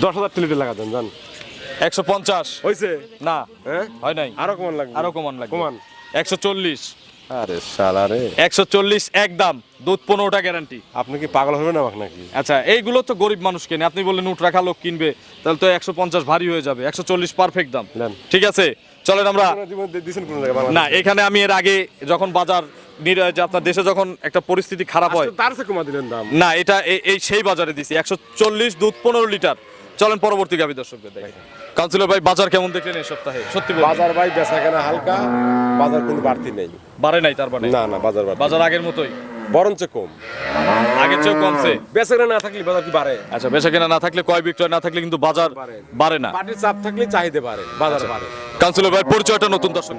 দশ হাজার লিটার লাগা দেন জান। একশো পঞ্চাশ। হয়েছে না। হ্যাঁ? হয় নাই। আরও কমান লাগবে। আরও কমান লাগবে। কমান। একশো চল্লিশ। আরে শালা রে। একশো চল্লিশ একদম দুধ পনেরোটা গ্যারান্টি আপনি কি পাগল হবে না নাকি? আচ্ছা এইগুলো তো গরিব মানুষ কেনে আপনি বললেন উঠ রাখা লোক কিনবে। তাহলে তো একশো পঞ্চাশ ভারী হয়ে যাবে। একশো চল্লিশ পারফেক্ট দাম। ঠিক আছে? চলেন আমরা? না এখানে আমি এর আগে যখন বাজার আপনার দেশে যখন একটা পরিস্থিতি খারাপ হয় তার কমা দিলেন দাম। না এটা এই- এই সেই বাজারে দিছি। একশো চল্লিশ দুধ পনেরো লিটার। চলেন পরবর্তী গাভী দর্শকদের কাউন্সিলর ভাই বাজার কেমন দেখলেন এই সপ্তাহে? সত্যি বাজার ভাই বেচা কেনা হালকা বাজার কোনো বাড়তি নেই। বাড়ে নাই তার মানে? না না বাজার বাজার আগের মতোই? বরঞ্চ কম। আগের চেয়েও কমছে? বেচা কেনা না থাকলে বাজার কি বাড়ে? আচ্ছা বেচা কেনা না থাকলে কয় বিক্রয় না থাকলে কিন্তু বাজার বাড়ে। বাড়ে না। পার্টির চাপ থাকলে চাহিদা বাড়ে বাজার বাড়ে। কাউন্সিলর ভাই পরিচয়টা নতুন দর্শক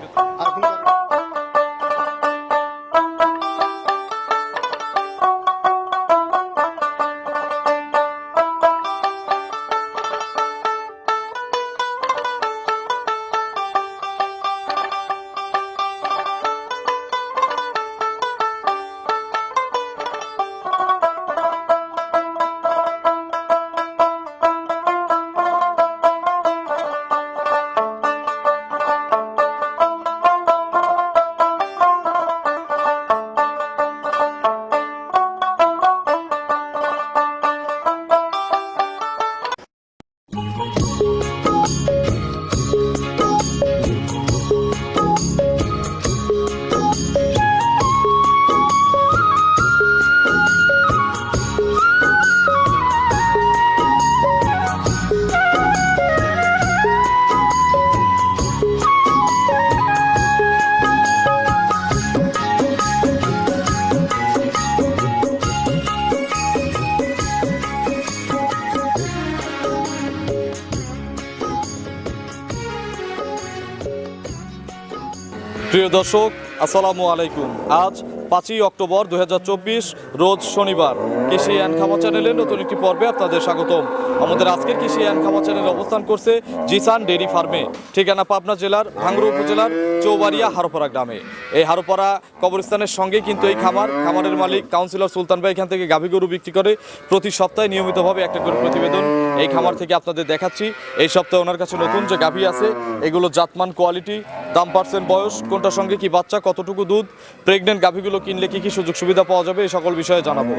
প্রিয় দর্শক, আসসালামু আলাইকুম। আজ পাঁচই অক্টোবর দু হাজার চব্বিশ, রোজ শনিবার। কৃষি অ্যান্ড খামা চ্যানেলের নতুন একটি পর্বে আপনাদের স্বাগতম। আমাদের আজকের কৃষি অ্যান্ড খামা চ্যানেল অবস্থান করছে জিসান ডেইরি ফার্মে, ঠিকানা পাবনা জেলার ভাঙ্গুড়া উপজেলার চৌবাড়িয়া হারোপাড়া গ্রামে। এই হারোপাড়া কবরস্থানের সঙ্গে কিন্তু এই খামার, খামারের মালিক কাউন্সিলর সুলতান ভাই এখান থেকে গাভী গরু বিক্রি করে প্রতি সপ্তাহে নিয়মিতভাবে একটা করে প্রতিবেদন এই খামার থেকে আপনাদের দেখাচ্ছি। এই সপ্তাহে ওনার কাছে নতুন যে গাভী আছে, এগুলো জাতমান কোয়ালিটি দাম পার্সেন্ট বয়স কোনটার সঙ্গে কি বাচ্চা কতটুকু দুধ প্রেগনেন্ট গাভীগুলো কিনলে কি কি সুযোগ সুবিধা পাওয়া যাবে এই সকল বিষয়ে জানাব।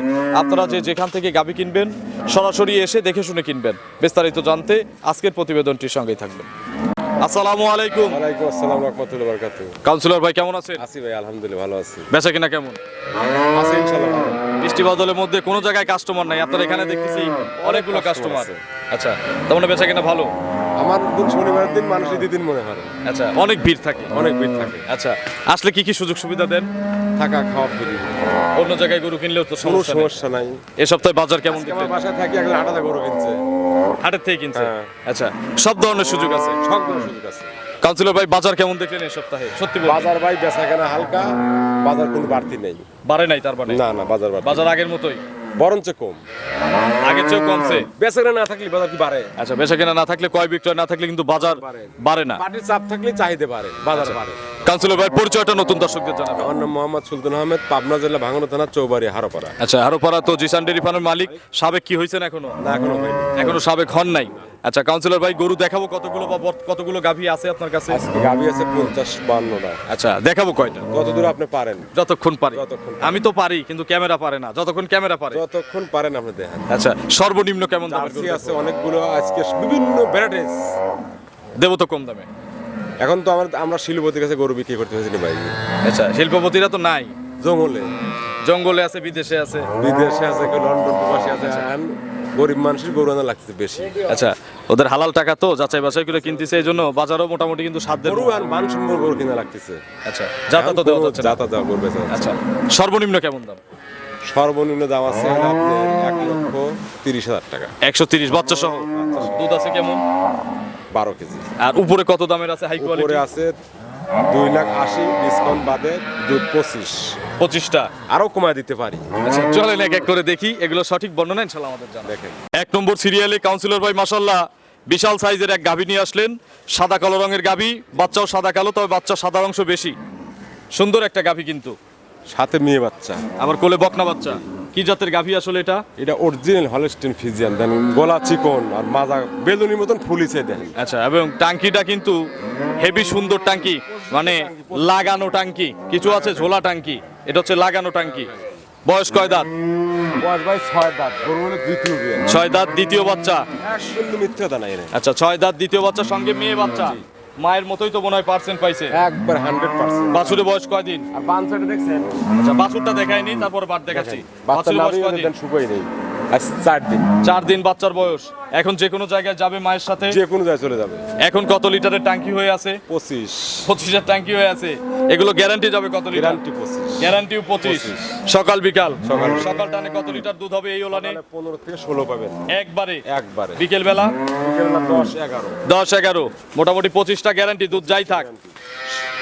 আপনারা যে যেখান থেকে গাভী কিনবেন সরাসরি এসে দেখে শুনে কিনবেন। বিস্তারিত জানতে আজকের প্রতিবেদনটির সঙ্গেই থাকবেন। আসসালামু আলাইকুম। ওয়ালাইকুম আসসালাম রহমতুল্লাহ বারকাতু কাউন্সিলর ভাই কেমন আছেন? আছি ভাই আলহামদুলিল্লাহ ভালো আছি। বেচা কিনা কেমন? আছি ইনশাল্লাহ ভালো। বৃষ্টি বাদলের মধ্যে কোনো জায়গায় কাস্টমার নাই। আপনার এখানে দেখতেছি অনেকগুলো কাস্টমার আচ্ছা তার মানে বেচা কিনা ভালো? আমার দিন শনিবারের দিন মানুষ ঈদের দিন মনে হয়। আচ্ছা অনেক ভিড় থাকে। অনেক ভিড় থাকে। আচ্ছা আসলে কি কি সুযোগ সুবিধা দেন? থাকা খাওয়া ফ্রি অন্য জায়গায় গরু কিনলেও তো কোনো সমস্যা নেই। সমস্যা নাই। এ সপ্তাহে বাজার কেমন আজকে আমার দেখলেন বাসায় থাকি একজন আটাটা গরু কিনছে। হাটের থেকে কিনছে? হ্যাঁ। আচ্ছা সব ধরনের সুযোগ আছে? সব ধরনের সুযোগ আছে। কাউন্সিলর ভাই বাজার কেমন দেখলেন এই সপ্তাহে? সত্যি বলুন। বাজার ভাই বেচা কেনা হালকা বাজার কোনো বাড়তি নেই। বাড়ে নাই তার মানে? না না বাজার বাড়তি বাজার আগের মতোই? বরঞ্চ কম। আগের চেয়েও কমছে। বেচাকেনা না থাকলে বাজার কি বাড়ে? আচ্ছা বেচাকেনা না থাকলে কয় বিক্রয় না থাকলে কিন্তু বাজার বাড়ে। বাড়ে না। পাটির চাপ থাকলে চাহিদা বাড়ে বাজার বাড়ে। কাউন্সিলর ভাই পরিচয়টা নতুন দর্শকদের জানাবেন। আমার নাম মোহাম্মদ সুলতান আহমেদ পাবনা জেলা ভাঙন থানা চৌবাড়ি হারোপাড়া। আচ্ছা হারোপাড়া তো জিসান ডেরি ফার্মের মালিক। সাবেক কি হয়েছেন এখনও? না এখনও হয়নি। এখনও সাবেক হন নাই। আচ্ছা কাউন্সিলর ভাই গরু দেখাবো কতগুলো বা বর্ত- কতগুলো গাভী আছে আপনার কাছে? আজকে গাভি আছে পঞ্চাশ বান্নটা আচ্ছা দেখাবো কয়টা? কত দূর আপনি পারেন? যতক্ষণ পারি। যতক্ষণ পারি। আমি তো পারি কিন্তু ক্যামেরা পারে না। যতক্ষণ ক্যামেরা পারে। যতক্ষণ পারেন আপনি দেখেন। আচ্ছা সর্বনিম্ন কেমন দামের জার্সি গরু আছে অনেকগুলো আজকে বিভিন্ন ভ্যারাইটিস দেবো তো কম দামে। এখন তো আমার আমরা শিলুপতির কাছে গরু বিক্রি করতে হয়েছি ভাই। আচ্ছা শিল্পপতিরা তো নাই। জঙ্গলে। জঙ্গলে আছে বিদেশে আছে। বিদেশে আছে কেউ লন্ডন প্রবাসী আছে গরিব মানুষের গরু আনা লাগছে বেশি। আচ্ছা ওদের হালাল টাকা তো যাচাই বাছাই করে কিনতেছে এই জন্য বাজারও মোটামুটি কিন্তু সাধ্যের গরু আর মান গরু কিনা লাগতেছে। আচ্ছা যাতা তো দেওয়া যাচ্ছে যাতা দেওয়া করবে আচ্ছা সর্বনিম্ন কেমন দাম? সর্বনিম্ন দাম আছে এক লক্ষ তিরিশ হাজার টাকা। একশো তিরিশ বাচ্চা সহ দুধ আছে কেমন? বারো কেজি। আর উপরে কত দামের আছে হাই উপরে কোয়ালিটি আছে দুই লাখ আশি ডিসকাউন্ট বাদে দুধ পঁচিশ। পঁচিশটা। আরও কমায় দিতে পারি। আচ্ছা চলেন এক এক করে দেখি। এগুলো সঠিক বর্ণনা ইনশাল্লাহ আমাদের জানা। দেখেন। এক নম্বর সিরিয়ালে কাউন্সিলর ভাই মাসাল্লাহ বিশাল সাইজের এক গাভী নিয়ে আসলেন। সাদা কালো রঙের গাভী বাচ্চাও সাদা কালো তবে বাচ্চা সাদা অংশ বেশি। সুন্দর একটা গাভী কিন্তু। সাথে মেয়ে বাচ্চা। আবার কোলে বকনা বাচ্চা। কি জাতের গাভী আসলে এটা? এটা অরিজিনাল হলস্টেন ফিজিয়ান দেন গলা চিকন আর মাজা বেলুনির মতন ফুলিছে দেন। আচ্ছা এবং টাঙ্কিটা কিন্তু হেভি সুন্দর টাঙ্কি মানে লাগানো টাঙ্কি কিছু আছে ঝোলা টাঙ্কি এটা হচ্ছে লাগানো টাঙ্কি। বয়স কয় দাঁত? বয়স ভাই ছয় দাঁত দ্বিতীয় ছয় দাঁত দ্বিতীয় বাচ্চা। মিথ্যাটা নাই আচ্ছা ছয় দাঁত দ্বিতীয় বাচ্চা সঙ্গে মেয়ে বাচ্চা। মায়ের মতোই তো মনে হয় পার্সেন্ট পাইছে। একবার হান্ড্রেড পার্সেন্ট বাছুরের বয়স কয়দিন? আর দেখছেন? আচ্ছা বাছুরটা দেখায়নি তারপর বাট দেখাচ্ছি। বাচ্চার বয়স কয়দিন? দেন শুকোই নেই। চার দিন। চার দিন বাচ্চার বয়স। এখন যে কোনো জায়গায় যাবে মায়ের সাথে? যে কোনো জায়গায় চলে যাবে। এখন কত লিটারের ট্যাঙ্কি হয়ে আছে? পঁচিশ। পঁচিশের ট্যাঙ্কি হয়ে আছে। এগুলো গ্যারান্টি যাবে কত লিটার? গ্যারান্টি পঁচিশ। গ্যারান্টিও পঁচিশ। সকাল বিকাল? সকাল। সকাল টানে কত লিটার দুধ হবে এই ওলানে? পনেরো থেকে ষোলো পাবেন। একবারে? একবারে। বিকেল বেলা দশ এগারো। দশ এগারো। মোটামুটি পঁচিশটা গ্যারান্টি দুধ যাই থাক।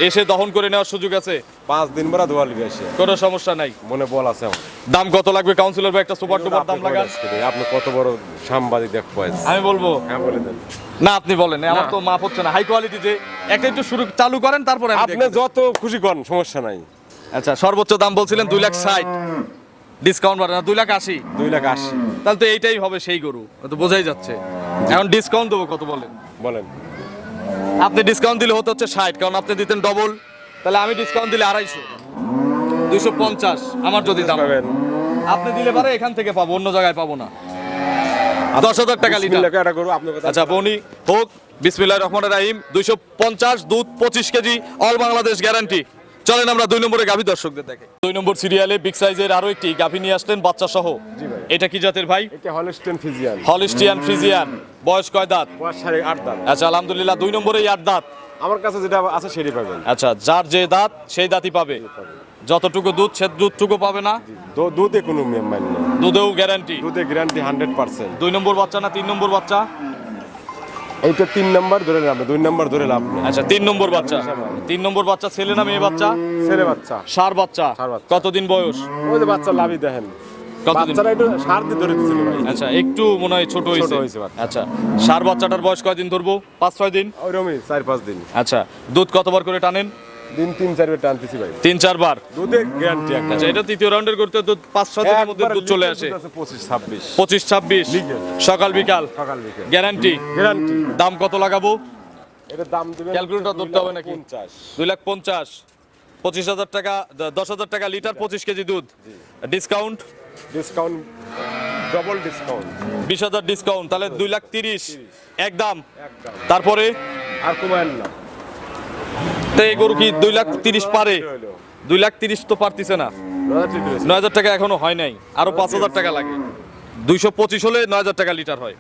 এসে দহন করে নেওয়ার সুযোগ আছে? পাঁচ দিন বেড়া দোয়া লিবে আসে কোনো সমস্যা নাই। মনে বল আছে আমার। দাম কত লাগবে? কাউন্সিলর বা একটা সুপার টুপার দাম দিন। আপনি কত বড় সাংবাদিক দেখ পয়েস আমি বলব। হ্যাঁ বলে দেন। না আপনি বলেন। আমার তো মাপ হচ্ছে না। হাই কোয়ালিটি যে একটা একটু শুরু চালু করেন তারপরে আপনি যত খুশি করেন সমস্যা নাই। আচ্ছা সর্বোচ্চ দাম বলছিলেন দুই লাখ ষাট। ডিসকাউন্ট বাড়ে না দুই লাখ আশি। দুই লাখ আশি। তাহলে তো এইটাই হবে সেই গরু। তো বোঝাই যাচ্ছে। এখন ডিসকাউন্ট দেবো কত বলেন? বলেন। আপনি ডিসকাউন্ট দিলে হতে হচ্ছে ষাট কারণ আপনি দিতেন ডবল তাহলে আমি ডিসকাউন্ট দিলে আড়াইশো। দুইশো পঞ্চাশ আমার যদি দাম। আপনি দিলে পারে এখান থেকে পাবো অন্য জায়গায় পাবো না। দশ হাজার টাকা লিটার। আচ্ছা বনি হোক বিসমিল্লাহ রহমান রাহিম দুইশো পঞ্চাশ দুধ পঁচিশ কেজি অল বাংলাদেশ গ্যারান্টি। চলেন আমরা দুই নম্বরে গাভী দর্শকদের দেখে দুই নম্বর সিরিয়ালে বিগ সাইজের আরও একটি গাভী নিয়ে আসলেন বাচ্চা সহ জি ভাই। এটা কি জাতের ভাই? এটা হলস্টেন ফিজিয়ান। হলিস্টিয়ান ফ্রিজিয়ান বয়স কয় দাঁত? বয়স সাড়ে আট দাঁত। আচ্ছা আলহামদুলিল্লাহ দুই নম্বরে আট দাঁত। আমার কাছে যেটা আছে সেটাই পাবেন। আচ্ছা যার যে দাঁত সেই দাঁতই পাবে। যতটুকু দুধ সে দুধটুকু পাবে না? দুধে কোনো মানে নেই। দুধেও গ্যারান্টি দুধে গ্যারান্টি হান্ড্রেড পার্সেন্ট দুই নম্বর বাচ্চা না তিন নম্বর বাচ্চা? এইটা তিন নাম্বার ধরে লাভ দুই নাম্বার ধরে লাভ আচ্ছা তিন নম্বর বাচ্চা। তিন নম্বর বাচ্চা ছেলে না মেয়ে বাচ্চা? ছেলে বাচ্চা। সার বাচ্চা। কতদিন বয়স? ওই যে বাচ্চা লাভই দেখেন। বাচ্চারা একটু সার দিয়ে ধরে দিছিল আচ্ছা একটু মনে হয় ছোট হয়েছে। হয়েছে আচ্ছা সার বাচ্চাটার বয়স কয়দিন ধরবো? পাঁচ ছয় দিন? ওইরকমই চার পাঁচ দিন। আচ্ছা দুধ কতবার করে টানেন? দিন তিন চারবার টানতেছি ভাই। তিন চারবার দুধে গ্যারান্টি একটা। আচ্ছা এটা তৃতীয় রাউন্ডের করতে দুধ পাঁচ ছয় দিনের মধ্যে দুধ চলে আসে। পঁচিশ ছাব্বিশ। পঁচিশ ছাব্বিশ। সকাল বিকাল? সকাল বিকেল। গ্যারান্টি গ্যারান্টি দাম কত লাগাবো? এটার দাম দেবেন Calculator ধরতে হবে নাকি? পঞ্চাশ। দুই লাখ পঞ্চাশ। পঁচিশ হাজার টাকা দশ হাজার টাকা লিটার পঁচিশ কেজি দুধ। ডিসকাউন্ট ডিসকাউন্ট ডবল ডিসকাউন্ট বিশ হাজার ডিসকাউন্ট তাহলে দুই লাখ তিরিশ। একদম তারপরে? আর কমায়েন না। তো এই গরু কি দুই লাখ তিরিশ পারে? দুই লাখ তিরিশ তো পারতিছে না। নয় হাজার টাকা এখনও হয় নাই। আরও পাঁচ হাজার টাকা লাগে। দুইশো পঁচিশ হলে নয় হাজার টাকা লিটার হয়।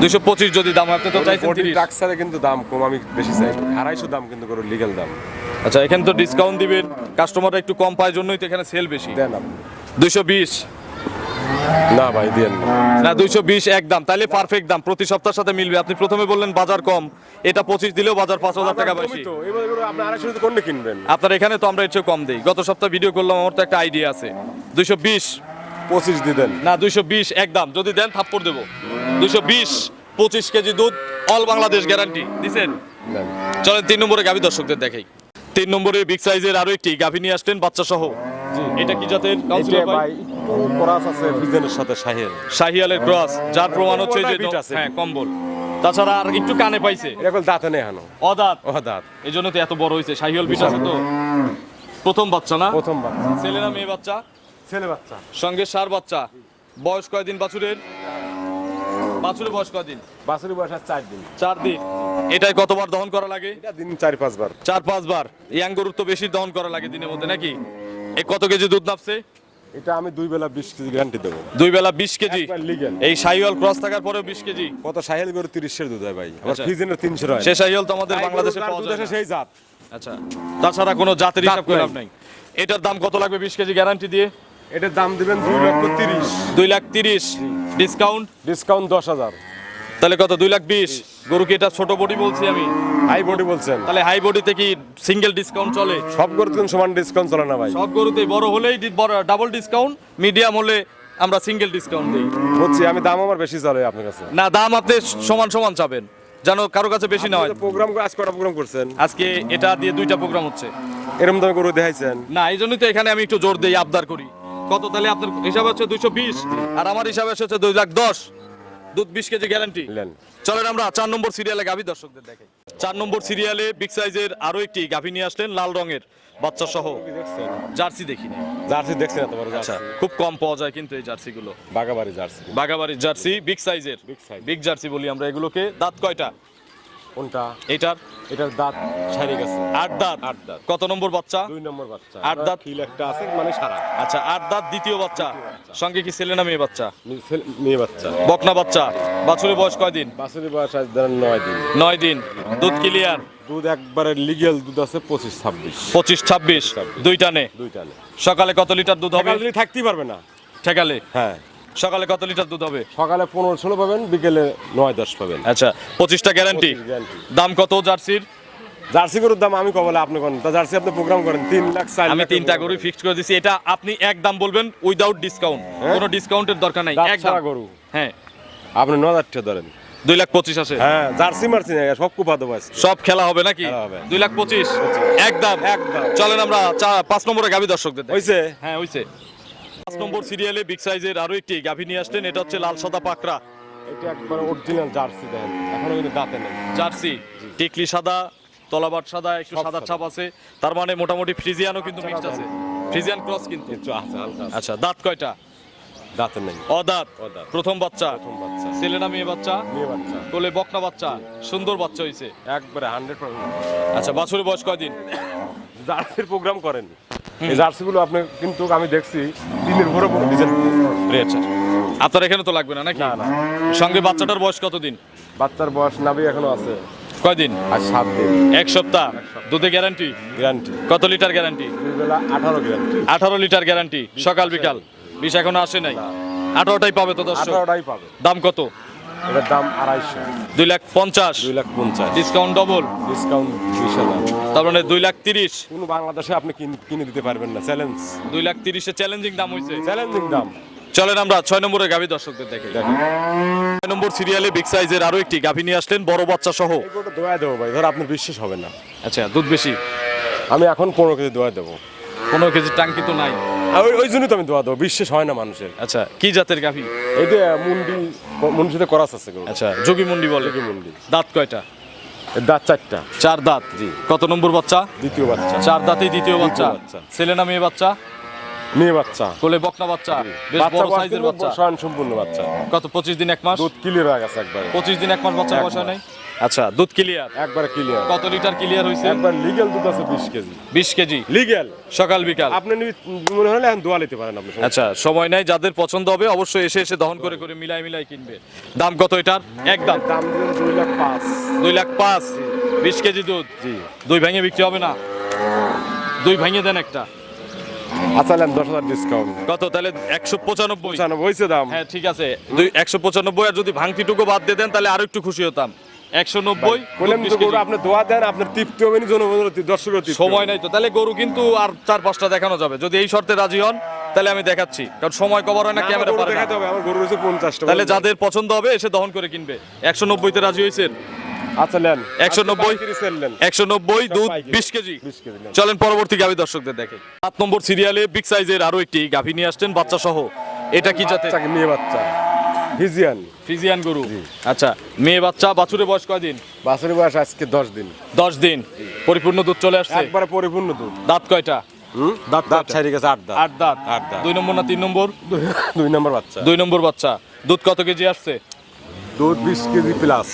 দুইশো পঁচিশ যদি দাম আপনি তো চাইছেন ট্রাকসারে কিন্তু দাম কম আমি বেশি চাই। আড়াইশো দাম কিন্তু করে লিগ্যাল দাম। আচ্ছা এখানে তো ডিসকাউন্ট দিবেন। কাস্টমাররা একটু কম পায় জন্যই তো এখানে সেল বেশি। দেন দুইশো বিশ। না ভাই দেন না। দুইশো বিশ একদম। তাহলে পারফেক্ট দাম। প্রতি সপ্তাহের সাথে মিলবে। আপনি প্রথমে বললেন বাজার কম। এটা পঁচিশ দিলেও বাজার পাঁচ হাজার টাকা বেশি। কিনবেন? আপনার এখানে তো আমরা এর কম দিই। গত সপ্তাহে ভিডিও করলাম আমার তো একটা আইডিয়া আছে। দুইশো বিশ। পঁচিশ দিয়ে দেন। না দুইশো বিশ একদম। যদি দেন থাপ্পড় দেবো। দুইশো বিশ পঁচিশ কেজি দুধ অল বাংলাদেশ গ্যারান্টি দেন। চলেন তিন নম্বরে গাভী দর্শকদের দেখাই। তিন নম্বরে বিগ সাইজের আরও একটি। গাভী নিয়ে আসলেন বাচ্চা সহ এটা কি জাতের? কাউন্সিলর ভাই? একটু করাস আছে ফিজেনের সাথে শাহের শাহিয়ালের ক্রস যার প্রমাণ হচ্ছে যে। হ্যাঁ কম্বল। তাছাড়া আর একটু কানে পাইছে। এটা কল দাঁতে নেই হানো অদাত। ও দাঁত এই জন্য তো এত বড় হয়েছে। শাহিয়াল বিট আছে তো? প্রথম বাচ্চা না? প্রথম বাচ্চা। ছেলে না মেয়ে বাচ্চা? ছেলে বাচ্চা। সঙ্গে সার বাচ্চা। বয়স কয়দিন বাছুরের? বাছুরের বয়স কয়দিন? বাছুরি বয়স আর চার দিন। চার দিন। এটাই কতবার দহন করা লাগে? এটা দিন চার পাঁচবার। চার পাঁচবার। ইয়াং গরুর তো বেশি দহন করা লাগে দিনের মধ্যে নাকি? এই কত কেজি দুধ নাপছে? এটা আমি দুই বেলা বিশ কেজি গ্যারান্টি দেবো। দুই বেলা বিশ কেজি? এই সাইওয়াল ক্রস থাকার পরেও বিশ কেজি? কত? সাহেল গরু তিরিশের দুধ হয় ভাই। আমার আচ্ছা। ফিজেনের তিনশো হয় সে সাইওয়াল তো আমাদের বাংলাদেশে পাওয়া যায় সেই জাত। আচ্ছা। তাছাড়া কোনো জাতের জাত হিসাব করে নাই। লাভ নাই? এটার দাম কত লাগবে বিশ কেজি গ্যারান্টি দিয়ে? এটার দাম দিবেন দুই লক্ষ তিরিশ। দুই লাখ তিরিশ। ডিসকাউন্ট ডিসকাউন্ট দশ হাজার। তাহলে কত? দুই লাখ বিশ। গরু কি এটা ছোট বডি বলছি আমি। হাই বডি বলছেন। তাহলে হাই বডিতে কি সিঙ্গেল ডিসকাউন্ট চলে? সব গরুতে কিন্তু সমান ডিসকাউন্ট চলে না ভাই। সব গরুতে বড় হলেই ডাবল ডিসকাউন্ট মিডিয়াম হলে আমরা সিঙ্গেল ডিসকাউন্ট দিই। বুঝছি আমি দাম আমার বেশি চলে আপনার কাছে। না দাম আপনি সমান সমান চাবেন। যেন কারও কাছে বেশি না হয়। প্রোগ্রাম আজ কটা প্রোগ্রাম করছেন? আজকে এটা দিয়ে দুইটা প্রোগ্রাম হচ্ছে। এরকম দামে গরু দেখাইছেন? না এই জন্যই তো এখানে আমি একটু জোর দিই আবদার করি। কত তাহলে আপনার হিসাবে হচ্ছে দুইশো বিশ আর আমার হিসাবে হচ্ছে দুই লাখ দশ। দুধ বিশ কেজি গ্যারান্টি। চলেন আমরা চার নম্বর সিরিয়ালে গাভী দর্শকদের দেখাই। চার নম্বর সিরিয়ালে বিগ সাইজের আরও একটি গাভী নিয়ে আসলেন লাল রঙের বাচ্চা সহ। জার্সি দেখিনি জার্সি দেখছি না তোমার আচ্ছা খুব কম পাওয়া যায় কিন্তু এই জার্সি। গুলো Bagabari jersey Bagabari jersey big সাইজের। বিগ জার্সি বলি আমরা এগুলোকে। দাঁত কয়টা? কোনটা? এটার? এটার দাঁত সারি গেছে। আট দাঁত? আট দাঁত। কত নম্বর বাচ্চা? দুই নম্বর বাচ্চা। আট দাঁত। খিল একটা আছে মানে সারা। আচ্ছা আট দাঁত দ্বিতীয় বাচ্চা। সঙ্গে কি ছেলে না মেয়ে বাচ্চা? মেয়ে বাচ্চা। বকনা বাচ্চা। বাছুরের বয়স কয়দিন বাছুরি বয়স আজ ধরেন নয় দিন। নয় দিন। দুধ ক্লিয়ার? দুধ একবারে লিগেল দুধ আছে পঁচিশ ছাব্বিশ। পঁচিশ ছাব্বিশ? দুইটা নে। দুইটা নেই সকালে কত লিটার দুধ হবে? থাকতেই পারবে না। ঠেকালে? হ্যাঁ। সকালে কত লিটার দুধ হবে? সকালে পনেরো ষোলো পাবেন বিকেলে নয় দশ পাবেন। আচ্ছা পঁচিশটা গ্যারান্টি দাম কত জার্সির? জার্সি গরুর দাম আমি কবলে আপনি করেন। তা জার্সি আপনি প্রোগ্রাম করেন তিন লাখ চার আমি তিনটা গরু। ফিক্সড করে দিছি। এটা আপনি এক দাম বলবেন উইদাউট ডিসকাউন্ট কোনো ডিসকাউন্টের দরকার নাই। এক দাম। গরু। হ্যাঁ। আপনি ন হাজার টাকা ধরেন। দুই লাখ পঁচিশ আছে? হ্যাঁ জার্সি মারছি না সব কুপা দেবো সব খেলা হবে নাকি। দুই লাখ পঁচিশ? একদম একদম। চলেন আমরা পাঁচ নম্বরে গাভী দর্শকদের হ্যাঁ হইছে। পাঁচ নম্বর সিরিয়ালে বিগ সাইজের আরও একটি গাভী নিয়ে আসলেন। এটা হচ্ছে লাল সাদা পাকড়া। এটা একবার অরিজিনাল জার্সি দেন। এখনও কিন্তু দাঁতে নেই। জার্সি। টিকলি সাদা তলাবাট সাদা একটু সাদা। ছাপ আছে। তার মানে মোটামুটি ফ্রিজিয়ানও কিন্তু মিক্সড আছে। ফ্রিজিয়ান ক্রস কিন্তু। আছে। আচ্ছা দাঁত কয়টা? দাঁতে নেই। অদাঁত। অদাঁত। প্রথম বাচ্চা। প্রথম বাচ্চা। ছেলে না মেয়ে বাচ্চা? মেয়ে বাচ্চা। কোলে বকনা বাচ্চা। সুন্দর বাচ্চা হইছে। একবারে হান্ড্রেড পার্সেন্ট আচ্ছা বাছুরের বয়স কয়দিন? জার্সির প্রোগ্রাম করেন। এই জার্সিগুলো আপনি কিন্তু আমি দেখছি দিনের ভরে ভরে ডিজেল আচ্ছা আপনার এখানে তো লাগবে না নাকি? না না। সঙ্গে বাচ্চাটার বয়স কতদিন? বাচ্চার বয়স নাবি এখনও আছে। কয়দিন? আর সাত দিন। এক সপ্তাহ। দুধে গ্যারান্টি গ্যারান্টি কত লিটার গ্যারান্টি দুই বেলা আঠারো গ্যারান্টি আঠারো লিটার গ্যারান্টি সকাল বিকাল? বিশ এখনও আসে নাই। আঠারোটাই পাবে তো দর্শক। আঠারোটাই পাবে। দাম কত? এটার দাম আড়াইশো। দুই লাখ পঞ্চাশ। দুই লাখ পঞ্চাশ। Discount double. ডিসকাউন্ট বিশ হাজার। তার মানে দুই লাখ তিরিশ। কোনো বাংলাদেশে আপনি কিন- কিনে দিতে পারবেন না। চ্যালেঞ্জ। দুই লাখ তিরিশে চ্যালেঞ্জিং দাম হয়েছে চ্যালেঞ্জিং দাম। চলেন আমরা ছয় নম্বরের গাভী দর্শকদের দেখে ছয় নম্বর সিরিয়ালে বিগ সাইজের আরও একটি গাভী নিয়ে আসলেন বড় বাচ্চা সহ। দোয়া দেবো ভাই। ধর আপনার বিশ্বাস হবে না। আচ্ছা দুধ বেশি। আমি এখন পনেরো কেজি দোয়া দেবো। পনেরো কেজি টাঙ্কি তো নাই। ওই ওই জন্যই তো আমি দোয়া দেবো বিশ্বাস হয় না মানুষের। আচ্ছা কি জাতের গাভী? এইটা মুন্ডি মুন্ডিতে করাস আছে গরু আচ্ছা যোগী মুন্ডি বলে। যোগী মুন্ডি। দাঁত কয়টা? দাঁত চারটা। চার দাঁত। জি। কত নম্বর বাচ্চা? দ্বিতীয় বাচ্চা। চার দাঁতেই দ্বিতীয় বাচ্চা। বাচ্চা। ছেলে না মেয়ে বাচ্চা? মেয়ে বাচ্চা। কোলে বকনা বাচ্চা। বেশ বাচ্চা বড় সাইজের বাচ্চা। স্বয়ং সম্পূর্ণ বাচ্চা। কত পঁচিশ দিন এক মাস? দুধ ক্লিয়ার হয়ে গেছে একবারে। পঁচিশ দিন এক মাস বাচ্চা এক বসা মাস। নাই? আচ্ছা দুধ ক্লিয়ার একবারে ক্লিয়ার কত লিটার ক্লিয়ার হয়েছে একবার লিগেল দুধ আছে বিশ কেজি। বিশ কেজি? লিগেল সকাল বিকাল? আপনি মনে হলে এখন দোয়া নিতে পারেন আপনি আচ্ছা সময় নাই যাদের পছন্দ হবে অবশ্যই এসে এসে দহন করে করে মিলাই মিলাই কিনবে। দাম কত এটার? একদম দাম। দুই লাখ পাঁচ। দুই লাখ পাঁচ। বিশ কেজি দুধ? জি। দুই ভেঙে বিক্রি হবে না? দুই ভেঙে দেন একটা। আচ্ছা দশ হাজার ডিসকাউন্ট কত? তাহলে একশো পঁচানব্বই। দাম। হ্যাঁ ঠিক আছে। দুই একশো পঁচানব্বই আর যদি ভাঙতিটুকু বাদ দিয়ে দেন তাহলে আরও একটু খুশি হতাম। একশো নব্বই আপনি দোয়া দেন আপনার তৃপ্তি জনগণের দর্শকের সময়। নাই তো তাহলে গরু কিন্তু আর চার পাঁচটা দেখানো যাবে। যদি এই শর্তে রাজি হন তাহলে আমি দেখাচ্ছি। কারণ সময় কভার হয় না ক্যামেরা পারে না। দেখাতে হবে আমার গরু রয়েছে পঞ্চাশটা তাহলে যাদের পছন্দ হবে এসে দহন করে কিনবে। একশো নব্বইতে রাজি হয়েছেন? আচ্ছা নেন। 190 নেন। একশো নব্বই দুধ বিশ কেজি। চলেন পরবর্তী গাভী দর্শকদের দেখে। সাত নম্বর সিরিয়ালে বিগ সাইজের আরও একটি গাভী নিয়ে আসছেন বাচ্চা সহ এটা কি জাতের? মেয়ে বাচ্চা। ফিজিয়ান। ফিজিয়ান গরু। আচ্ছা মেয়ে বাচ্চা বাছুরের বয়স কয়দিন? বাছুরের বয়স আজকে দশ দিন। দশ দিন। পরিপূর্ণ দুধ চলে আসছে? একবারে পরিপূর্ণ দুধ। দাঁত কয়টা? দাঁত দাঁত? ছাড়ি গেছে আট দাঁত। আট দাঁত। আট দাঁত। দুই নম্বর না তিন নম্বর? দুই নম্বর বাচ্চা। দুই নম্বর বাচ্চা। দুধ কত কেজি আসছে? দুধ বিশ কেজি প্লাস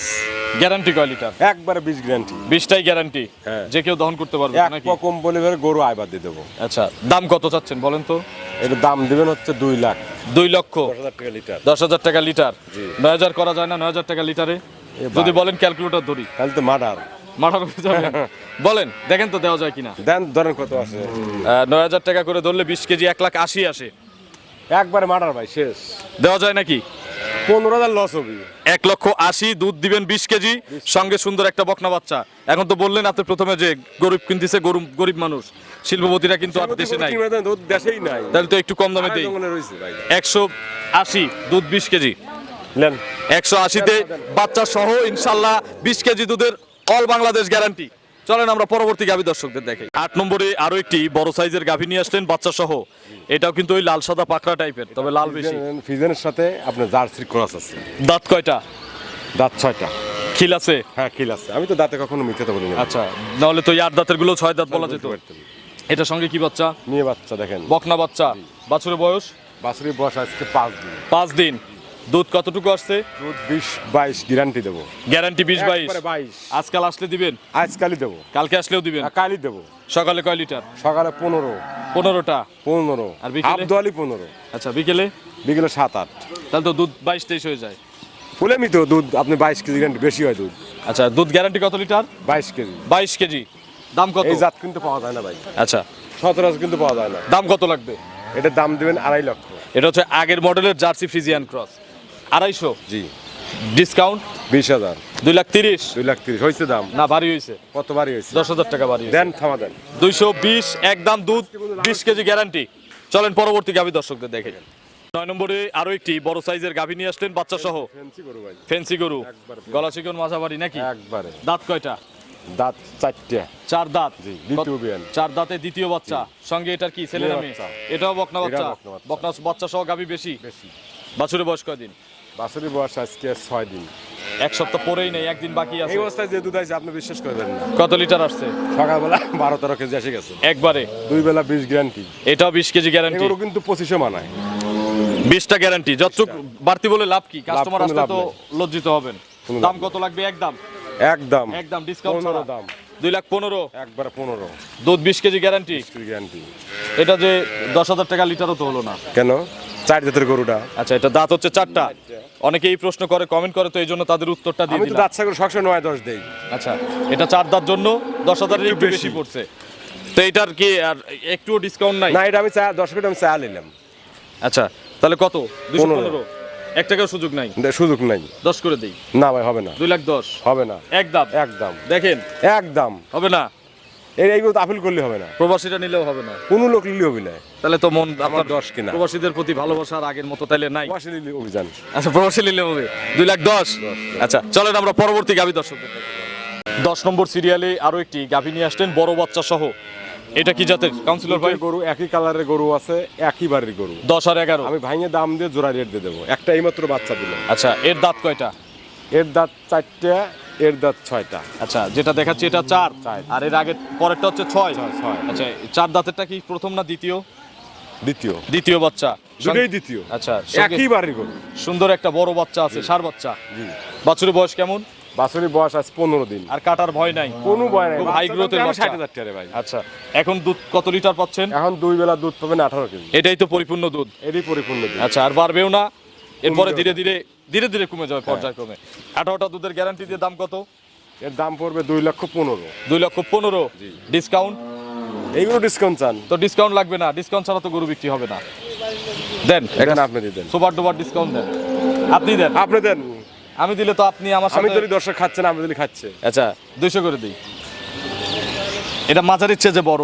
গ্যারান্টি কয় লিটার একবারে বিশ গ্যারান্টি বিশটাই গ্যারান্টি। যে কেউ দহন করতে পারবে এক কম বলে গরু আইবার দিয়ে দেবো। আচ্ছা দাম কত চাচ্ছেন বলেন তো? এর দাম দিবেন হচ্ছে দুই লাখ। দুই লক্ষ। দশ হাজার টাকা লিটার নয় হাজার করা যায় না নয় হাজার টাকা লিটারে যদি বলেন ক্যালকুলেটর ধরি। তাহলে তো মার্ডার। যাবে। বলেন দেখেন তো দেওয়া যায় কিনা। দেন ধরেন কত আছে। নয় হাজার টাকা করে ধরলে বিশ কেজি এক লাখ আশি আসে। একবারে মার্ডার ভাই শেষ। দেওয়া যায় নাকি? পনেরো হাজার লস হবে। এক লক্ষ আশি দুধ দিবেন বিশ কেজি সঙ্গে সুন্দর একটা বকনা বাচ্চা। এখন তো বললেন আপনি প্রথমে যে গরিব কিনতেছে গরু গরিব মানুষ। শিল্পপতিরা কিন্তু আর দেশে নাই। দেশেই নাই। তাহলে তো একটু কম দামে দেই। একশো আশি দুধ বিশ কেজি। নেন। একশো আশিতে বাচ্চা সহ ইনশাল্লাহ বিশ কেজি দুধের অল বাংলাদেশ গ্যারান্টি চলেন আমরা পরবর্তী গাভী দর্শকদের দেখাই। আট নম্বরে আরও একটি বড় সাইজের গাভী নিয়ে আসলেন বাচ্চা সহ এটাও কিন্তু ওই লাল সাদা পাকড়া টাইপের তবে লাল বেশি। ফিজেনের সাথে আপনার জার্সির ক্রস আছে। দাঁত কয়টা? দাঁত ছয়টা। খিল আছে? হ্যাঁ কিল আছে। আমি তো দাঁতে কখনো মিথ্যে তো বলি না আচ্ছা নাহলে তো এই আট দাঁতেরগুলো ছয় দাঁত বলা যেত। এটার সঙ্গে কি বাচ্চা? নিয়ে বাচ্চা দেখেন। বকনা বাচ্চা। বাছুরের বয়স? বাছুরি বয়স আজকে পাঁচ দিন। পাঁচ দিন। দুধ কতটুকু আসছে? দুধ বিশ বাইশ গ্যারান্টি দেবো। গ্যারান্টি বিশ বাইশ। বাইশ। আজকাল আসলে দিবেন? আজকালই দেবো। কালকে আসলেও দিবেন? আর কালই দেবো। সকালে কয় লিটার? সকালে পনেরো। পনেরোটা? পনেরো। আর বিকেলে? আবদোয়ালি পনেরো। আচ্ছা বিকেলে? বিকেলে সাত আট। তাহলে তো দুধ বাইশ তেইশ হয়ে যায়। বলেমি তো দুধ আপনি বাইশ কেজি গ্যারান্টি বেশি হয় দুধ। আচ্ছা দুধ গ্যারান্টি কত লিটার? বাইশ কেজি। বাইশ কেজি। দাম কত? এই জাত কিন্তু পাওয়া যায় না ভাই। আচ্ছা। সচরাচর কিন্তু পাওয়া যায় না। দাম কত লাগবে? এটার দাম দেবেন আড়াই লক্ষ। এটা হচ্ছে আগের মডেলের জার্সি ফ্রিজিয়ান ক্রস। আড়াইশো। জি। ডিসকাউন্ট বিশ হাজার। দুই লাখ তিরিশ? দুই লাখ তিরিশ। হয়েছে দাম? না ভারী হয়েছে কতবারই হয়েছে দশ হাজার টাকা ভারী দেন থামা দেন। দুইশো বিশ একদম দুধ বিশ কেজি গ্যারান্টি চলেন পরবর্তী গাভী দর্শকদের দেখে নয় নম্বরে আরও একটি বড় সাইজের গাভী নিয়ে আসলেন বাচ্চা সহ। ফেন্সি গরু গলা চিকন মাঝাবাড়ি নাকি? একবারে। দাঁত কয়টা? দাঁত চারটে। চার দাঁত। চার দাঁতে দ্বিতীয় বাচ্চা। সঙ্গে এটার কি ছেলে নামে? এটাও বকনা বাচ্চা। বকনা বাচ্চা। সহ গাভী বেশি। বেশি। বাছুরের বয়স কয়দিন? বাছুরি বয়স আজকে ছয় দিন। এক সপ্তাহ পরেই নেই একদিন বাকি আছে। এই অবস্থায় যে দুধ আছে আপনি বিশ্বাস করবেন না। কত লিটার আসছে? সকালবেলা বারো তেরো কেজি এসে গেছে। একবারে? দুই বেলা বিশ গ্যারান্টি এটাও বিশ কেজি গ্যারান্টি এগুলো কিন্তু পঁচিশে মানায়। বিশটা গ্যারান্টি যতটুক বাড়তি বলে লাভ কি? কাস্টমার আসলে তো লজ্জিত হবেন। দাম কত লাগবে? একদম। একদম। একদম ডিসকাউন্ট ছাড়া। দাম। দুই লাখ পনেরো। একবার পনেরো। দুধ বিশ কেজি গ্যারান্টি গ্যারান্টি এটা যে দশ হাজার টাকা লিটারও তো হলো না। কেন? চার জাতের গরুটা। আচ্ছা এটা দাঁত হচ্ছে চারটা। অনেকে এই প্রশ্ন করে কমেন্ট করে তো এই জন্য তাদের উত্তরটা দিয়ে আমি তো দিলাম। দাঁত ছাগল সবসময় নয় দশ দেই। আচ্ছা এটা চার দাঁত জন্য দশ হাজারের একটু একটু বেশি। বেশি। পড়ছে। তো এটার কি আর একটুও ডিসকাউন্ট নাই? না এটা আমি চা দশ মিনিট আমি চা নিলাম। আচ্ছা তাহলে কত? দুশো পনেরো। পনেরো। এক টাকাও সুযোগ নাই। দে- সুযোগ নাই। দশ করে দিই। না ভাই হবে না। দুই লাখ দশ। হবে না। একদম। একদম। দেখেন। একদম। হবে না। এই এইগুলো আপিল করলে হবে না। প্রবাসীরা নিলেও হবে না। কোনো লোক নিলে হবে না। তাহলে তো মন আপনার দশ কিনা। প্রবাসীদের প্রতি ভালোবাসার আগের মতো তাইলে নাই। প্রবাসী নিলে অভিযান আচ্ছা প্রবাসী নিলে হবে। দুই লাখ দশ। আচ্ছা চলেন আমরা পরবর্তী গাভী দর্শক দশ নম্বর সিরিয়ালে আরও একটি গাভী নিয়ে আসলেন বড় বাচ্চা সহ। এটা কি জাতের? কাউন্সিলর ভাই? গরু একই কালারের গরু আছে একই বাড়ির গরু। দশ আর এগারো। আমি ভাঙে দাম দিয়ে জোড়া রেট দিয়ে দেবো। একটা এইমাত্র বাচ্চা দিলাম। আচ্ছা এর দাঁত কয়টা? এর দাঁত চারটা এর দাঁত ছয়টা। আচ্ছা যেটা দেখাচ্ছি এটা চার। আর এর আগে পরেরটা হচ্ছে ছয়। ছয়। আচ্ছা চার দাঁতেরটা কি প্রথম না দ্বিতীয়? দ্বিতীয়। দ্বিতীয় বাচ্চা। দুটোই দ্বিতীয়। আচ্ছা একই বাড়ির গরু। সুন্দর একটা বড় বাচ্চা আছে সার বাচ্চা। জি। বাছুরের বয়স কেমন? বাছুরি বয়স আছে পনেরো দিন। আর কাটার ভয় নাই? কোনো ভয় নাই। high এর ষাট হাজার টাকা ভাই। আচ্ছা এখন দুধ কত লিটার পাচ্ছেন? এখন দুই বেলা দুধ পাবেন আঠারো কেজি। এটাই তো পরিপূর্ণ দুধ। এটাই পরিপূর্ণ দুধ। আচ্ছা আর বাড়বেও না? এরপরে ধীরে ধীরে ধীরে ধীরে কমে যাবে পর্যায়ক্রমে। আঠারোটা দুধের গ্যারান্টি দিয়ে দাম কত? এর দাম পড়বে দুই লক্ষ পনেরো। দুই লক্ষ পনেরো। ডিসকাউন্ট এইগুলো ডিসকাউন্ট চান। তো ডিসকাউন্ট লাগবে না। ডিসকাউন্ট ছাড়া তো গরু বিক্রি হবে না। দেন দেন আপনি দিয়ে দেন। সুপার ডুপার ডিসকাউন্ট দেন। আপনি দেন। আপনি দেন। আমি দিলে তো আপনি আমার আমি যদি দর্শক খাচ্ছেন আমি যদি খাচ্ছে। আচ্ছা দুইশো করে দিই। এটা মাঝারির চেয়ে যে বড়।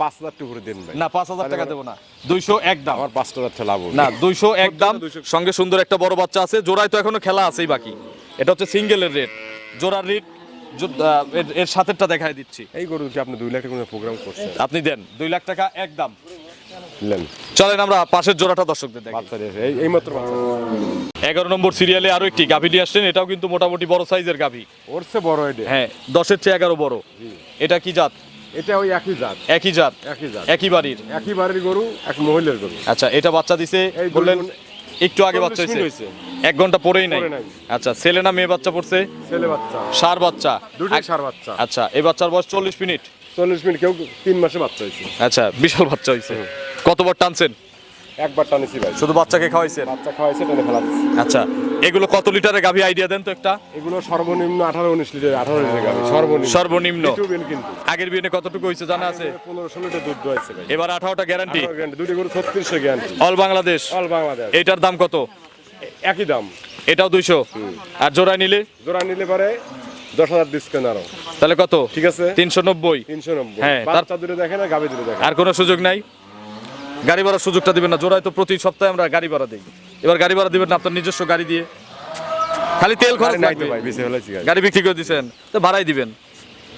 পাঁচ হাজার টাকা করে দিন ভাই। না পাঁচ হাজার টাকা দেবো না। দুইশো এক দাম। আমার পাঁচ হাজার টাকা লাভ না দুইশো এক দাম। সঙ্গে সুন্দর একটা বড় বাচ্চা আছে জোড়ায় তো এখনও খেলা আছেই বাকি। এটা হচ্ছে সিঙ্গেলের রেট। জোড়ার রেট এর সাথেরটা দেখাই দিচ্ছি। এই গরু আপনি দুই লাখ টাকা প্রোগ্রাম করছেন? আপনি দেন দুই লাখ টাকা এক দাম। নেন। চলেন আমরা পাশের জোড়াটা দর্শকদের দেখি। এই মাত্র এগারো নম্বর সিরিয়ালে আরও একটি গাভী নিয়ে আসছেন এটাও কিন্তু মোটামুটি বড় সাইজের গাভী। ওর চেয়ে বড় হ্যাঁ দশের চেয়ে এগারো বড়। এটা কি জাত? এটা ওই একই জাত। একই জাত? একই জাত। একই বাড়ির? একই বাড়ির গরু এক মহিলার গরু। আচ্ছা এটা বাচ্চা দিছে বললেন একটু আগে বাচ্চা হয়েছে। এক ঘণ্টা পরেই নাই? নাই। আচ্ছা ছেলে না মেয়ে বাচ্চা পড়ছে? ছেলে বাচ্চা। সার বাচ্চা। দুটোই সার বাচ্চা। আচ্ছা এই বাচ্চার বয়স চল্লিশ মিনিট? চল্লিশ মিনিট কেউ তিন মাসে বাচ্চা হয়েছে। আচ্ছা বিশাল বাচ্চা হয়েছে। কতবার টানছেন? একবার টানেছি ভাই। শুধু বাচ্চাকে খাওয়াইছেন? বাচ্চা খাওয়াইছে টেনে ফেলা দিচ্ছে আচ্ছা এগুলো কত লিটারের গাভী? আইডিয়া দেন তো একটা। এগুলো সর্বনিম্ন আঠারো উনিশ লিটার আঠারো লিটার গাড়ি সর্বনিম্ন। সর্বনিম্ন। কিন্তু। আগের বিয়ে কতটুকু হয়েছে জানা আছে? পনেরো ষোলো লিটার দুধ ভাই। এবার আঠারোটা গ্যারান্টি দুটি গরু ছত্রিশশো guarantee all Bangladesh all Bangladesh এটার দাম কত? একই দাম। এটাও দুইশো? আর জোড়ায় নিলে? জোড়া নিলে পারে দশ হাজার ডিসকাউন্ট আরও। তাহলে কত? ঠিক আছে? তিনশো নব্বই। তিনশো নব্বই। হ্যাঁ, তার- বাচ্চা দূরে দেখে না গাভি দূরে দেখে আর কোনো সুযোগ নাই? গাড়ি ভাড়ার সুযোগটা দিবেন না। জোড়ায় তো প্রতি সপ্তাহে আমরা গাড়ি ভাড়া দিই। এবার গাড়ি ভাড়া দিবেন না আপনার নিজস্ব গাড়ি দিয়ে। খালি তেল খরচ লাগবে। গাড়ি বিক্রি করে দিছেন তো ভাড়াই দিবেন।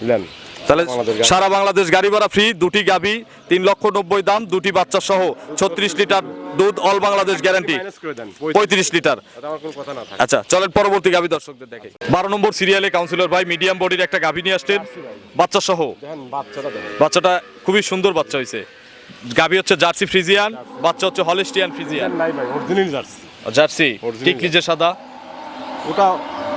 নেন তাহলে সারা বাংলাদেশ গাড়ি ভাড়া ফ্রি দুটি গাবি তিন লক্ষ নব্বই দাম দুটি বাচ্চা সহ ছত্রিশ লিটার দুধ অল বাংলাদেশ গ্যারান্টি দেন পঁয়ত্রিশ। লিটার। আচ্ছা চলেন পরবর্তী গাভি দর্শকদের দেখে। বারো নম্বর সিরিয়ালে কাউন্সিলর ভাই মিডিয়াম বডির একটা গাভি নিয়ে আসছেন বাচ্চা সহ। বাচ্চাটা বাচ্চাটা খুবই সুন্দর বাচ্চা হয়েছে গাভি হচ্ছে জার্সি ফ্রিজিয়ান বাচ্চা হচ্ছে হলিস্টিয়ান ফ্রিজিয়ান। নাই ভাই অরিজিনাল জার্সি। জার্সি? টিকলি যে সাদা? ওটা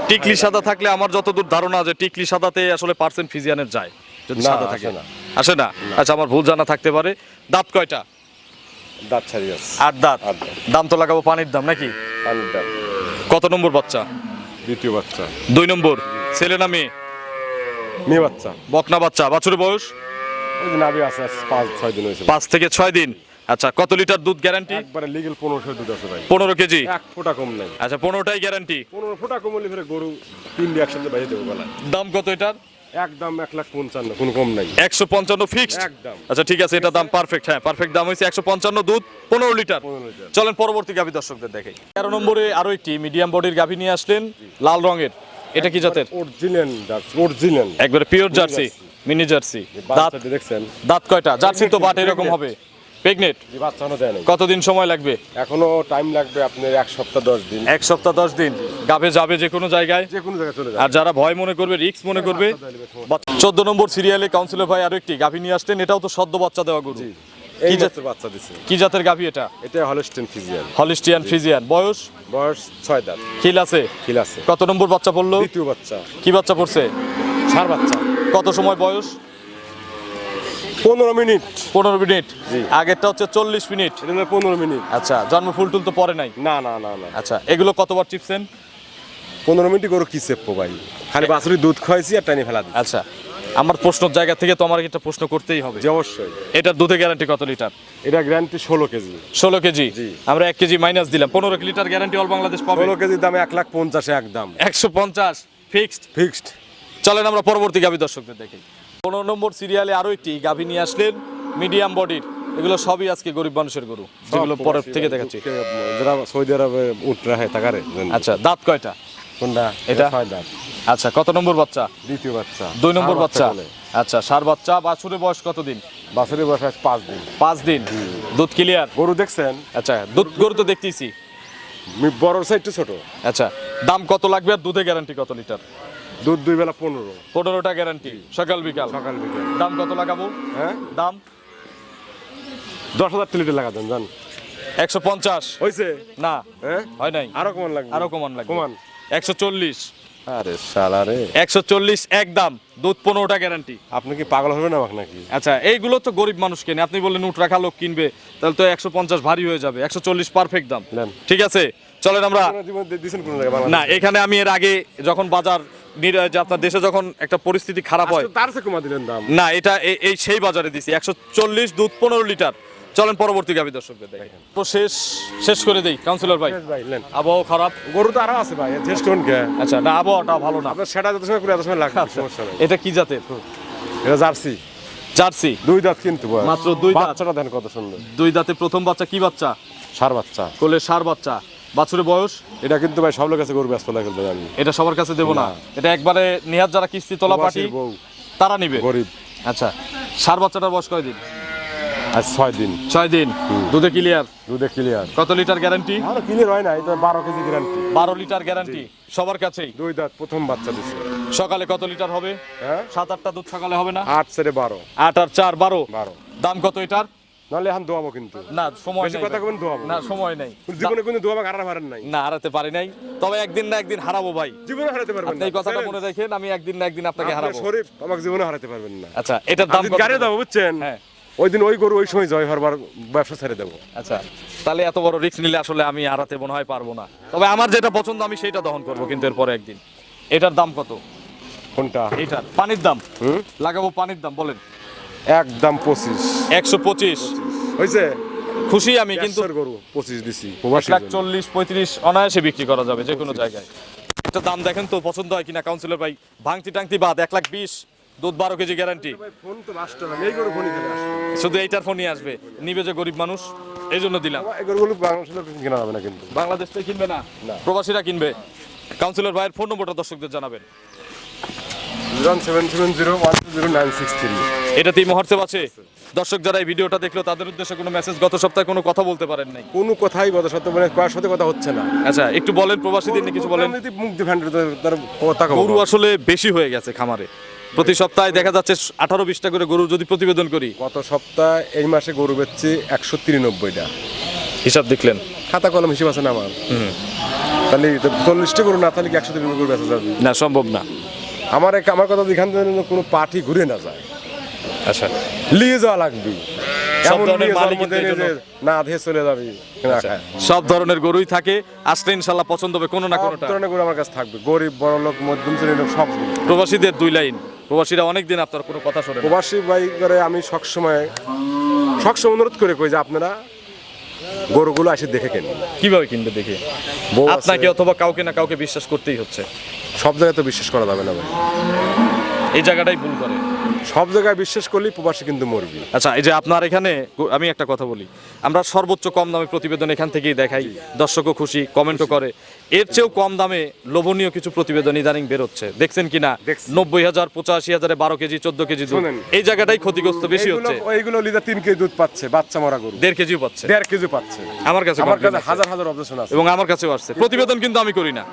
টিকলি সাদা থাকলে আমার যতদূর ধারণা যে টিকলি সাদাতে আসলে পার্সেন্ট ফিজিয়ানের যায় যদি সাদা থাকে। না। আসে না? আচ্ছা আমার ভুল জানা থাকতে পারে। দাঁত কয়টা? দাঁত ছাড়ি আছে আট দাঁত? দাম তো লাগাবো পানির দাম নাকি? পানির দাঁত কত নম্বর বাচ্চা? দ্বিতীয় বাচ্চা। দুই নম্বর। ছেলে না মেয়ে? মেয়ে বাচ্চা। বকনা বাচ্চা। বাছুরের বয়স? আছে পাঁচ ছয় দিন হয়েছে পাঁচ থেকে ছয় দিন। আচ্ছা কত লিটার দুধ গ্যারান্টি একবারে লিগেল পনেরোশো দুধ আছে ভাই। পনেরো কেজি? এক ফোঁটা কম নাই। আচ্ছা পনেরোটাই গ্যারান্টি পনেরো ফোঁটা কম হলে ফেরে গরু তিনটি একসাথে বাইরে দেবো বেলা দাম কত এটার? একদম এক লাখ পঞ্চান্ন কোনো কম নাই। একশো পঞ্চান্ন ফিক্সড একদম। আচ্ছা ঠিক আছে এটা দাম পারফেক্ট হ্যাঁ পারফেক্ট দাম হয়েছে একশো পঞ্চান্ন দুধ পনেরো লিটার। পনেরো লিটার। চলেন পরবর্তী গাভি দর্শকদের দেখে তেরো নম্বরে আরও একটি মিডিয়াম বডির গাভি নিয়ে আসলেন লাল রঙের। এটা কি জাতের? Original jersey. অরিজিনাল একবারে পিওর জার্সি। Mini jersey. দাঁত দেখছেন? দাঁত কয়টা? জার্সি তো বাট এরকম হবে। প্রেগনেট? কতদিন সময় লাগবে? এখনও টাইম লাগবে আপনার এক সপ্তাহ দশ দিন। এক সপ্তাহ দশ দিন। গাভে যাবে যে কোনো জায়গায়? যে কোনো জায়গায় চলে আর যারা ভয় মনে করবে রিক্স মনে করবে চোদ্দ নম্বর সিরিয়ালে কাউন্সিলর ভাই আরও একটি গাভী নিয়ে আসতেন এটাও তো সদ্য বাচ্চা দেওয়া গরু। এই কি জাত- জাতের বাচ্চা দিছে। কি জাতের গাভী এটা? এটা হলস্টেন ফিজিয়াল হলিস্টিয়ান ফ্রিজিয়ান বয়স? বয়স ছয় দাঁত। খিল আছে? খিল আছে। কত নম্বর বাচ্চা পড়ল? দ্বিতীয় বাচ্চা। কি বাচ্চা পড়ছে? সার বাচ্চা। কত সময় বয়স? পনেরো মিনিট। পনেরো মিনিট। জি। আগেরটা হচ্ছে চল্লিশ মিনিট। পনেরো মিনিট। আচ্ছা জন্ম ফুল টুল তো পরে নাই? না না না না। আচ্ছা এগুলো কতবার চিপছেন পনেরো মিনিট গরু কি চেপবো ভাই? খালি বাছুরি দুধ খাইছি আর টানি ফেলা আচ্ছা আমার প্রশ্নের জায়গা থেকে তো আমার একটা প্রশ্ন করতেই হবে। অবশ্যই। এটার দুধে গ্যারান্টি কত লিটার? এটা গ্যারান্টি ষোলো কেজি। ষোলো কেজি? জি। আমরা এক কেজি মাইনাস দিলাম। পনেরো লিটার গ্যারান্টি অল বাংলাদেশ পাবে? ষোলো কেজির দাম এক লাখ পঞ্চাশে একদম। একশো পঞ্চাশ। ফিক্সড ফিক্সড চলেন আমরা পরবর্তী গাভী দর্শকদের দেখি। পনেরো নম্বর সিরিয়ালে আরও একটি গাভী নিয়ে আসলেন মিডিয়াম বডির এগুলো সবই আজকে গরিব মানুষের গরু যেগুলো পরের থেকে দেখাচ্ছি। যারা সৌদি আরবে উঠ রাখে তাকারে আচ্ছা দাঁত কয়টা? কোনটা? এটা? ছয় দাঁত। আচ্ছা কত নম্বর বাচ্চা? দ্বিতীয় বাচ্চা। দুই নম্বর বাচ্চা? আচ্ছা সার বাচ্চা বাছুরের বয়স কতদিন? বাছুরের বয়স আজ পাঁচ দিন। পাঁচ দিন। দুধ ক্লিয়ার গরু দেখছেন? আচ্ছা দুধ গরু তো দেখতেইছি। মি- বড় সাইড ছোট। আচ্ছা দাম কত লাগবে আর দুধে গ্যারান্টি কত লিটার? দুধ দুই বেলা পনেরো। পনেরোটা গ্যারান্টি সকাল বিকাল। সকাল বিকেল। দাম কত লাগাবো? হ্যাঁ? দাম? দশ হাজার লিটার লাগা দেন জান। একশো পঞ্চাশ। হয়েছে না হ্যাঁ? হয় নাই। আরও কমান লাগবে। আরও কমান লাগবে। কমান। একশো চল্লিশ। আরে শালা রে। একশো চল্লিশ এক দাম দুধ পনেরোটা গ্যারান্টি আপনি কি পাগল হবেন আমাকে নাকি? আচ্ছা এইগুলো তো গরিব মানুষ কেনে। আপনি বললেন উঠ রাখা লোক কিনবে তাহলে তো একশো পঞ্চাশ ভারী হয়ে যাবে। একশো চল্লিশ পারফেক্ট দাম। ঠিক আছে? চলেন আমরা? না এখানে আমি এর আগে যখন বাজার আপনার দেশে যখন একটা পরিস্থিতি খারাপ হয় তার চেয়ে কমা দিলেন দাম। না এটা এই সেই বাজারে দিছি। একশো চল্লিশ দুধ পনেরো লিটার। চলেন পরবর্তী গাভী দর্শকদের দেখেন। তো শেষ শেষ করে দেই। কাউন্সিলর ভাই। আবহাওয়া খারাপ? গরু তো আরও আছে ভাই শেষ করুন আচ্ছা না আবহাওয়াটা ভালো না। আপনার সেটা যত সময় করে এত সময় লাগবে সমস্যা নেই। এটা কি জাতের? এটা জার্সি। জার্সি? দুই দাঁত কিন্তু মাত্র দুই দাঁত। বাচ্চাটা দেন কত সুন্দর। দুই দাঁতে প্রথম বাচ্চা কি বাচ্চা? সার বাচ্চা। কোলে সার বাচ্চা। বাছুরের বয়স এটা কিন্তু ভাই সব লোক কাছে গরু ব্যস্ত লাগে ভাই আমি। এটা সবার কাছে দেবো না। এটা একবারে নিহাত যারা কিস্তি তোলা পাটি তারা নিবে। গরিব। আচ্ছা সার বাচ্চাটার বয়স কয়দিন? আজ ছয় দিন। ছয় দিন। দুধে ক্লিয়ার দুধে ক্লিয়ার কত লিটার গ্যারান্টি আর ক্লিয়ার হয় না এটা বারো কেজি গ্যারান্টি বারো লিটার গ্যারান্টি সবার কাছেই? দুই দাঁত প্রথম বাচ্চা দিছে। সকালে কত লিটার হবে? হ্যাঁ? সাত আটটা দুধ সকালে হবে না? আট সেরে বারো। আট আর চার বারো। বারো। দাম কত এটার? নাহলে এখন দোয়াবো কিন্তু। না সময় বেশি কথা দোয়াবো। না সময় নেই। জীবনে দোয়াবো হারা নাই। না হারাতে পারি নাই। তবে একদিন না একদিন হারাবো ভাই। জীবনে হারাতে পারবেন আপনি এই কথাটা মনে রাখেন আমি একদিন না একদিন আপনাকে হারাবো। শরীফ আমাকে জীবনে হারাতে পারবেন না। আচ্ছা এটার দাম কত? গাড়ি দেবো বুঝছেন? হ্যাঁ। ওই দিন ওই গরু ওই সময় জয় হওয়ার ব্যবসা ছেড়ে দেবো। আচ্ছা তাহলে এত বড় রিস্ক নিলে আসলে আমি হারাতে মনে হয় পারব না। তবে আমার যেটা পছন্দ আমি সেটা দহন করব কিন্তু এরপরে একদিন। এটার দাম কত? কোনটা? এটার পানির দাম? লাগাবো পানির দাম বলেন। একদম পঁচিশ। একশো পঁচিশ। হয়েছে? খুশি আমি কিন্তু গরু পঁচিশ দিছি। লাখ চল্লিশ পঁয়ত্রিশ অনায়াসে বিক্রি করা যাবে যে কোনো জায়গায়। একটা দাম দেখেন তো পছন্দ হয় কিনা কাউন্সিলর ভাই? ভাঙতি টাংতি বাদ এক লাখ বিশ দুধ বারো কেজি গ্যারান্টি শুধু এইটার ফোনই আসবে। নিবে যে গরিব মানুষ এই জন্য দিলাম কেনা যাবে না কিন্তু। বাংলাদেশ কিনবে না? না। প্রবাসীরা কিনবে। কাউন্সিলর ভাইয়ের ফোন নম্বরটা দর্শকদের জানাবেন। Zero seven seven zero one two zero nine six three. এটা তিন আছে। দর্শক যারা এই ভিডিওটা দেখল তাদের উদ্দেশ্যে কোনো মেসেজ গত সপ্তাহে কোনো কথা বলতে পারেন নাই। কোনো কথাই গত সত্য মানে কয়ের সাথে কথা হচ্ছে না। আচ্ছা একটু বলেন প্রবাসীদের নিয়ে কিছু বলেন। মুখ তার কথা গরু আসলে বেশি হয়ে গেছে খামারে। প্রতি সপ্তাহে দেখা যাচ্ছে আঠারো বিশটা করে গরু যদি প্রতিবেদন করি। গত সপ্তাহে এই মাসে গরু বেচছি একশো তিরানব্বইটা। হিসাব দেখলেন? খাতা কলম হিসেব আছে না আমার। তাহলে চল্লিশটা গরু না তাহলে কি একশো তিরানব্বই গরু বেচা যাবে? না সম্ভব না। আমার এক- আমার কথা যেখান থেকে কোনো পার্টি ঘুরে না যায়। আচ্ছা। যাওয়া লাগবে। সব ধরনের নিয়ে যাওয়ার মালিক মধ্যে কিন্তু এই নেই যে না ধেয়ে চলে যাবে। না খায়। সব ধরনের গরুই থাকে। আসলে ইনশাল্লাহ পছন্দ হবে কোনো না কোনো ধরনের গরু আমার কাছে থাকবে। গরিব বড় লোক মধ্যম শ্রেণির লোক সব প্রবাসীদের দুই লাইন। প্রবাসীরা অনেকদিন আপনার কোনো কথা শোনে প্রবাসী বাই করে আমি সবসময় সবসময় অনুরোধ করে কই যে আপনারা গরুগুলো আসে দেখে কেন। কীভাবে কিনবে দেখে? বউ আছে। আপনাকে অথবা কাউকে না কাউকে বিশ্বাস করতেই হচ্ছে। সব জায়গায় তো বিশ্বাস করা যাবে না ভাই। এই জায়গাটাই ভুল করে। সব জায়গায় বিশ্বাস করলেই প্রবাসী কিন্তু মরবি। আচ্ছা এই যে আপনার এখানে আমি একটা কথা বলি। আমরা সর্বোচ্চ কম দামে প্রতিবেদন এখান থেকেই দেখাই। দর্শকও খুশি কমেন্টও করে। এর চেয়েও কম দামে লোভনীয় কিছু প্রতিবেদন ইদানিং বেরোচ্ছে। দেখছেন কিনা? দেখছি। নব্বই হাজার পঁচাশি হাজারে বারো কেজি চোদ্দ কেজি দুধ। এই জায়গাটাই ক্ষতিগ্রস্ত বেশি হচ্ছে। এইগুলো লিটার তিন কেজি দুধ পাচ্ছে বাচ্চা মরা গরু। দেড় কেজিও পাচ্ছে। দেড় কেজি পাচ্ছে। আমার কাছে আমার কাছে হাজার হাজার অবজেকশন আছে। এবং আমার কাছেও আসছে। প্রতিবেদন কিন্তু আমি করি না।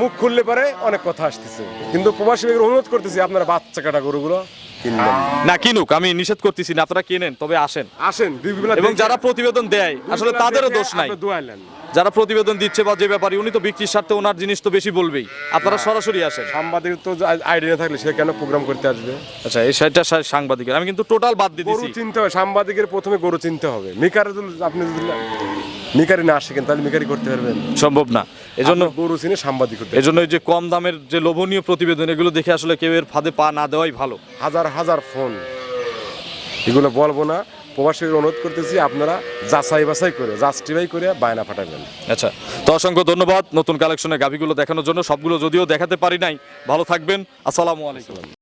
মুখ খুললে পারে অনেক কথা আসতেছে। কিন্তু প্রবাসী অনুরোধ করতেছি আপনারা বাচ্চা কাটা গরুগুলো কিনবেন। না কিনুক আমি নিষেধ করতেছি না আপনারা কিনেন তবে আসেন। আসেন এবং যারা প্রতিবেদন দেয় আসলে তাদেরও দোষ নাই। দোয়াইলেন যারা প্রতিবেদন দিচ্ছে বা যে ব্যাপারী উনি তো বিক্রির স্বার্থে ওনার জিনিস তো বেশি বলবেই। আপনারা সরাসরি আসেন। সাংবাদিক তো আইডিয়া থাকলে সে কেন প্রোগ্রাম করতে আসবে? আচ্ছা এই সাইডটা সাংবাদিকের। আমি কিন্তু টোটাল বাদ দিয়ে গরু চিনতে হবে সাংবাদিকের প্রথমে গরু চিনতে হবে। মিকারে যদি আপনি যদি মিকারি না শিখেন তাহলে মিকারি করতে পারবেন। সম্ভব না। এজন্য আপনি গরু চিনে সাংবাদিক করতে এজন্য এই যে কম দামের যে লোভনীয় প্রতিবেদন এগুলো দেখে আসলে কেউ এর ফাঁদে পা না দেওয়াই ভালো। হাজার হাজার ফোন। এগুলো বলব না। প্রবাসীর অনুরোধ করতেছি, আপনারা যাচাই বাছাই করে জাস্টিফাই করে বায়না ফাটাবেন। আচ্ছা তো অসংখ্য ধন্যবাদ। নতুন কালেকশনের গাভিগুলো দেখানোর জন্য, সবগুলো যদিও দেখাতে পারি নাই। ভালো থাকবেন। আসসালামু আলাইকুম।